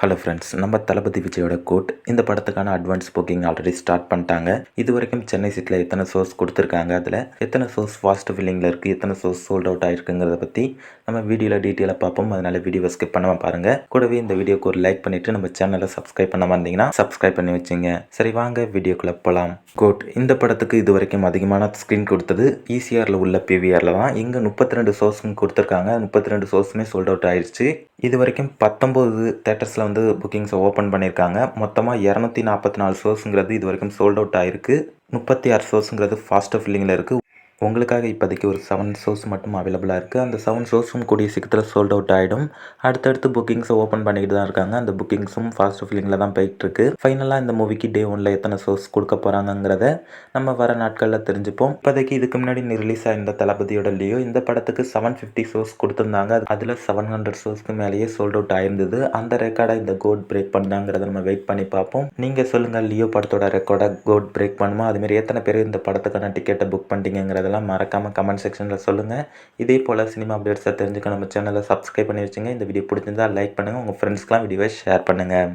Hello friends நம்ம தளபதி விஜயோட code இந்த படத்துக்கான அட்வான்ஸ் புக்கிங் ஆல்ரெடி ஸ்டார்ட் பண்ணிட்டாங்க. இது வரைக்கும் சென்னை சிட்டியில் எத்தனை ஷோஸ் கொடுத்துருக்காங்க அதில் எத்தனை ஷோஸ் ஃபாஸ்ட் ஃபில்லிங்கில் இருக்குது எத்தனை ஷோஸ் சோல்ட் அவுட் ஆயிருக்குங்கிறத பற்றி நம்ம வீடியோவில் டீட்டெயிலாக பார்ப்போம். அதனால் வீடியோ ஸ்கிப் பண்ணாமல் பாருங்கள் கூடவே இந்த வீடியோக்கு ஒரு லைக் பண்ணிவிட்டு நம்ம சேனலை சப்ஸ்கிரைப் பண்ணாமல் இருந்தீங்கன்னா சப்ஸ்கிரைப் பண்ணி வச்சுங்க. சரி வாங்க வீடியோக்குள்ளே போகலாம் கோட் இந்த படத்துக்கு இது வரைக்கும் அதிகமான ஸ்க்ரீன் கொடுத்தது ஈசிஆரில் உள்ள பிவிஆரில் தான். இங்கே முப்பத்தி ரெண்டு ஷோஸும் கொடுத்துருக்காங்க. முப்பத்தி ரெண்டு ஷோஸுமே சோல்ட் அவுட் ஆயிடுச்சு இது வரைக்கும் பத்தொம்போது தேட்டர்ஸில் வந்து புக்கிங்ஸை ஓப்பன் பண்ணியிருக்காங்க மொத்தமாக இரநூத்தி நாற்பத்தி நாலு ஷோஸுங்கிறது இது வரைக்கும் சோல்ட் அவுட் ஆயிருக்கு. முப்பத்தி ஆறு ஷோஸுங்கிறது ஃபாஸ்ட்டு ஃபில்லிங்கில் இருக்குது உங்களுக்காக இப்போதைக்கு ஒரு செவன் ஷோஸ் மட்டும் அவைலபிளாக இருக்குது அந்த செவன் ஷோஸும் கூடிய சீக்கிரத்தில் சோல்ட் அவுட் ஆகிடும் அடுத்தடுத்து புக்கிங்ஸை ஓப்பன் பண்ணிக்கிட்டு தான் இருக்காங்க. அந்த புக்கிங்ஸும் ஃபாஸ்ட் ஃபில்லிங்கில் தான் போயிட்டுருக்கு. ஃபைனலாக இந்த மூவிக்கு டே ஒனில் எத்தனை ஷோஸ் கொடுக்க போகிறாங்கங்கிறத நம்ம வர நாட்களில் தெரிஞ்சுப்போம். இப்போதைக்கு இதுக்கு முன்னாடி ரிலீஸ் ஆயிருந்த தளபதியோட லியோ இந்த படத்துக்கு செவன் ஃபிஃப்டி ஷோஸ் கொடுத்துருந்தாங்க. அதில் செவன் ஹண்ட்ரட் ஷோஸ்க்கு மேலேயே சோல்ட் அவுட் ஆயிருந்தது. அந்த ரெக்கார்டை இந்த கோட் பிரேக் பண்ணாங்கிறத நம்ம வெயிட் பண்ணி பார்ப்போம். நீங்கள் சொல்லுங்கள் லியோ படத்தோட ரெக்கார்டை கோட் பிரேக் பண்ணுமா? அதுமாரி எத்தனை பேர் இந்த படத்துக்கான டிக்கெட்டை புக் பண்ணிட்டீங்கிறதெல்லாம் மறக்காமல் கமெண்ட் செக்ஷனில் சொல்லுங்கள் இதே போல் சினிமா அப்டேட்ஸை தெரிஞ்சுக்க நம்ம சேனலை சப்ஸ்கிரைப் பண்ணி வச்சுங்க. இந்த வீடியோ பிடிச்சிருந்தா லைக் பண்ணுங்கள் உங்கள் ஃப்ரெண்ட்ஸ்க்கெலாம் வீடியோவை ஷேர் பண்ணுங்கள்